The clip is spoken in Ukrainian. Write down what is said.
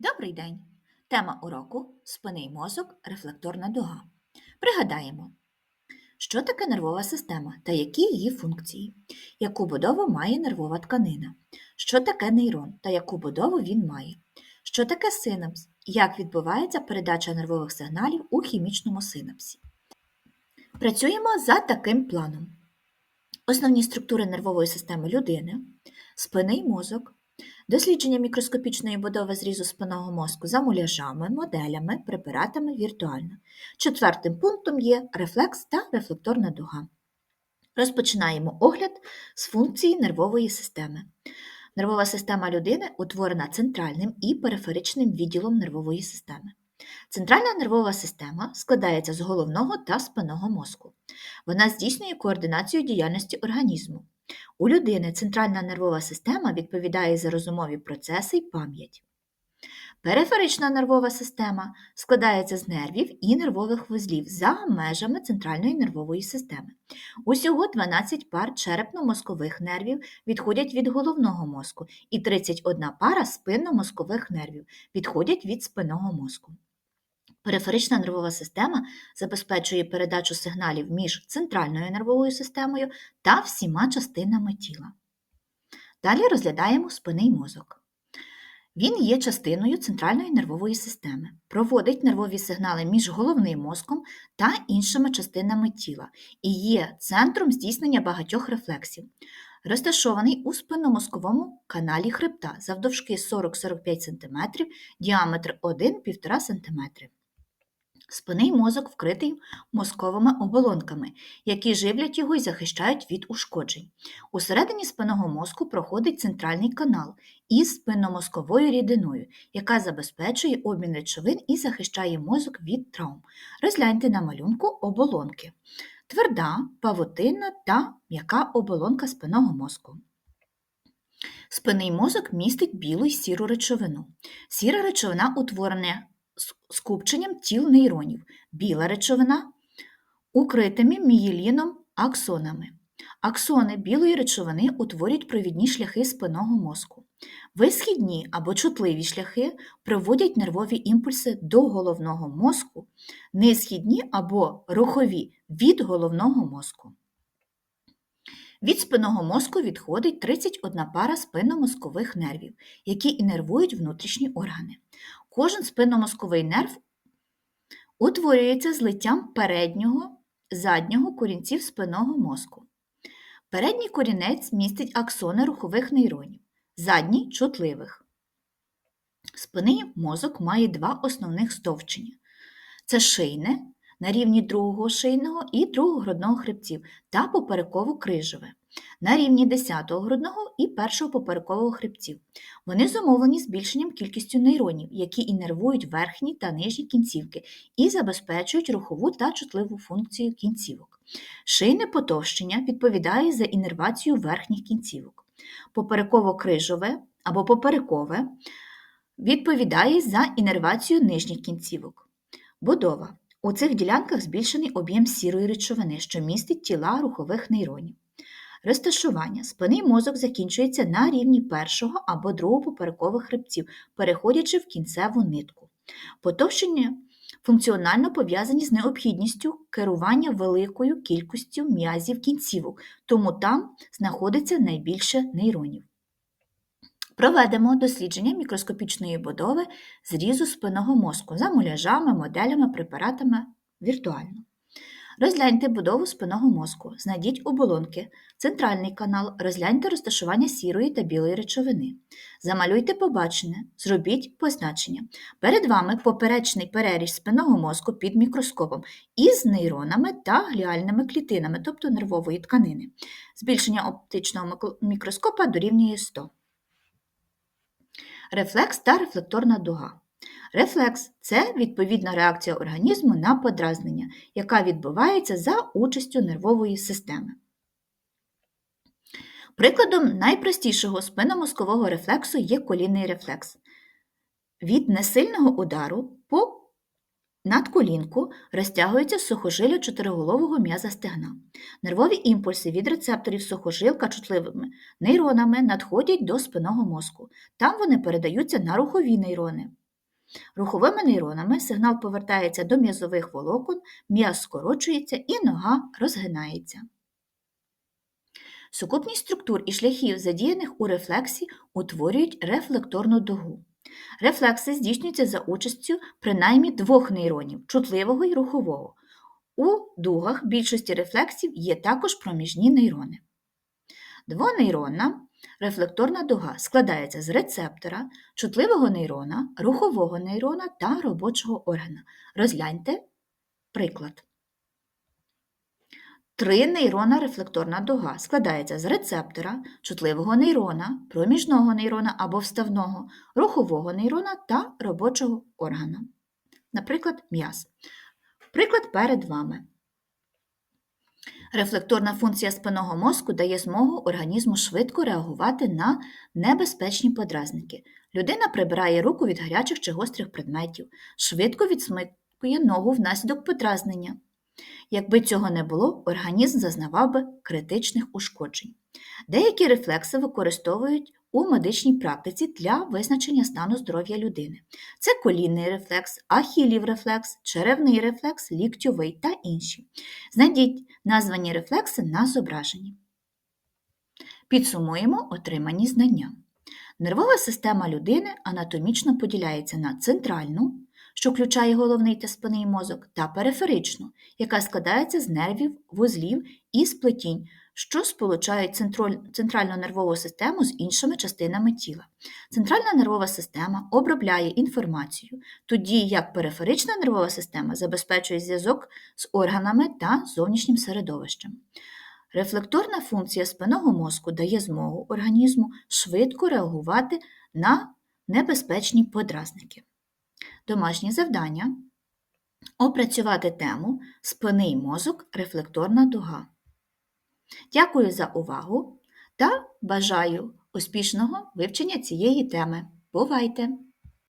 Добрий день! Тема уроку спинний мозок, рефлекторна дуга. Пригадаємо, що таке нервова система та які її функції, яку будову має нервова тканина, що таке нейрон та яку будову він має, що таке синапс, як відбувається передача нервових сигналів у хімічному синапсі. Працюємо за таким планом. Основні структури нервової системи людини, спинний мозок, дослідження мікроскопічної будови зрізу спинного мозку за муляжами, моделями, препаратами віртуально. Четвертим пунктом є рефлекс та рефлекторна дуга. Розпочинаємо огляд з функції нервової системи. Нервова система людини утворена центральним і периферичним відділом нервової системи. Центральна нервова система складається з головного та спинного мозку. Вона здійснює координацію діяльності організму. У людини центральна нервова система відповідає за розумові процеси й пам'ять. Периферична нервова система складається з нервів і нервових вузлів за межами центральної нервової системи. Усього 12 пар черепно-мозкових нервів відходять від головного мозку, і 31 пара спинно-мозкових нервів відходять від спинного мозку. Периферична нервова система забезпечує передачу сигналів між центральною нервовою системою та всіма частинами тіла. Далі розглядаємо спинний мозок. Він є частиною центральної нервової системи, проводить нервові сигнали між головним мозком та іншими частинами тіла і є центром здійснення багатьох рефлексів. Розташований у спинномозковому каналі хребта завдовжки 40-45 см, діаметр 1-1,5 см. Спинний мозок вкритий мозковими оболонками, які живлять його і захищають від ушкоджень. Усередині спинного мозку проходить центральний канал із спинномозковою рідиною, яка забезпечує обмін речовин і захищає мозок від травм. Розгляньте на малюнку оболонки. Тверда, павутинна та м'яка оболонка спинного мозку. Спинний мозок містить білу й сіру речовину. Сіра речовина утворена скупченням тіл нейронів, біла речовина укритими мієліном аксонами. Аксони білої речовини утворюють провідні шляхи спинного мозку. Висхідні або чутливі шляхи проводять нервові імпульси до головного мозку, несхідні або рухові від головного мозку. Від спинного мозку відходить 31 пара спинномозкових нервів, які інервують внутрішні органи. Кожен спинномозковий нерв утворюється злиттям переднього, заднього корінців спинного мозку. Передній корінець містить аксони рухових нейронів, задній чутливих. Спинний мозок має два основних стовчення. Це шийне на рівні другого шийного і другого грудного хребців та попереково-крижове на рівні 10-го грудного і першого поперекового хребців. Вони зумовлені збільшенням кількістю нейронів, які інервують верхні та нижні кінцівки і забезпечують рухову та чутливу функцію кінцівок. Шийне потовщення відповідає за інервацію верхніх кінцівок. Попереково-крижове або поперекове відповідає за інервацію нижніх кінцівок. Будова. У цих ділянках збільшений об'єм сірої речовини, що містить тіла рухових нейронів. Розташування. Спинний мозок закінчується на рівні першого або другого поперекових хребців, переходячи в кінцеву нитку. Потовщення функціонально пов'язані з необхідністю керування великою кількістю м'язів кінцівок, тому там знаходиться найбільше нейронів. Проведемо дослідження мікроскопічної будови зрізу спинного мозку за муляжами, моделями, препаратами віртуально. Розгляньте будову спинного мозку, знайдіть оболонки, центральний канал, розгляньте розташування сірої та білої речовини. Замалюйте побачене, зробіть позначення. Перед вами поперечний переріз спинного мозку під мікроскопом із нейронами та гліальними клітинами, тобто нервової тканини. Збільшення оптичного мікроскопа дорівнює 100. Рефлекс та рефлекторна дуга. Рефлекс це відповідна реакція організму на подразнення, яка відбувається за участю нервової системи. Прикладом найпростішого спинномозкового рефлексу є колінний рефлекс. Від несильного удару по надколінку розтягується сухожилля чотириголового м'яза стегна. Нервові імпульси від рецепторів сухожилка чутливими нейронами надходять до спинного мозку. Там вони передаються на рухові нейрони Руховими нейронами сигнал повертається до м'язових волокон, м'яз скорочується і нога розгинається. Сукупність структур і шляхів, задіяних у рефлексі, утворюють рефлекторну дугу. Рефлекси здійснюються за участю принаймні двох нейронів чутливого і рухового. У дугах більшості рефлексів є також проміжні нейрони. Двонейронна рефлекторна дуга складається з рецептора, чутливого нейрона, рухового нейрона та робочого органа. Розгляньте приклад. Тринейронна рефлекторна дуга складається з рецептора, чутливого нейрона, проміжного нейрона або вставного, рухового нейрона та робочого органа. Наприклад, м'яз. Приклад перед вами. Рефлекторна функція спинного мозку дає змогу організму швидко реагувати на небезпечні подразники. Людина прибирає руку від гарячих чи гострих предметів, швидко відсмикує ногу внаслідок подразнення. Якби цього не було, організм зазнавав би критичних ушкоджень. Деякі рефлекси використовують у медичній практиці для визначення стану здоров'я людини. Це колінний рефлекс, ахілів рефлекс, черевний рефлекс, ліктьовий та інші. Знайдіть названі рефлекси на зображенні. Підсумуємо отримані знання. Нервова система людини анатомічно поділяється на центральну, що включає головний та спинний мозок, та периферичну, яка складається з нервів, вузлів і сплетінь, що сполучають центральну нервову систему з іншими частинами тіла. Центральна нервова система обробляє інформацію, тоді як периферична нервова система забезпечує зв'язок з органами та зовнішнім середовищем. Рефлекторна функція спинного мозку дає змогу організму швидко реагувати на небезпечні подразники. Домашнє завдання опрацювати тему Спинний мозок рефлекторна дуга. Дякую за увагу та бажаю успішного вивчення цієї теми. Бувайте!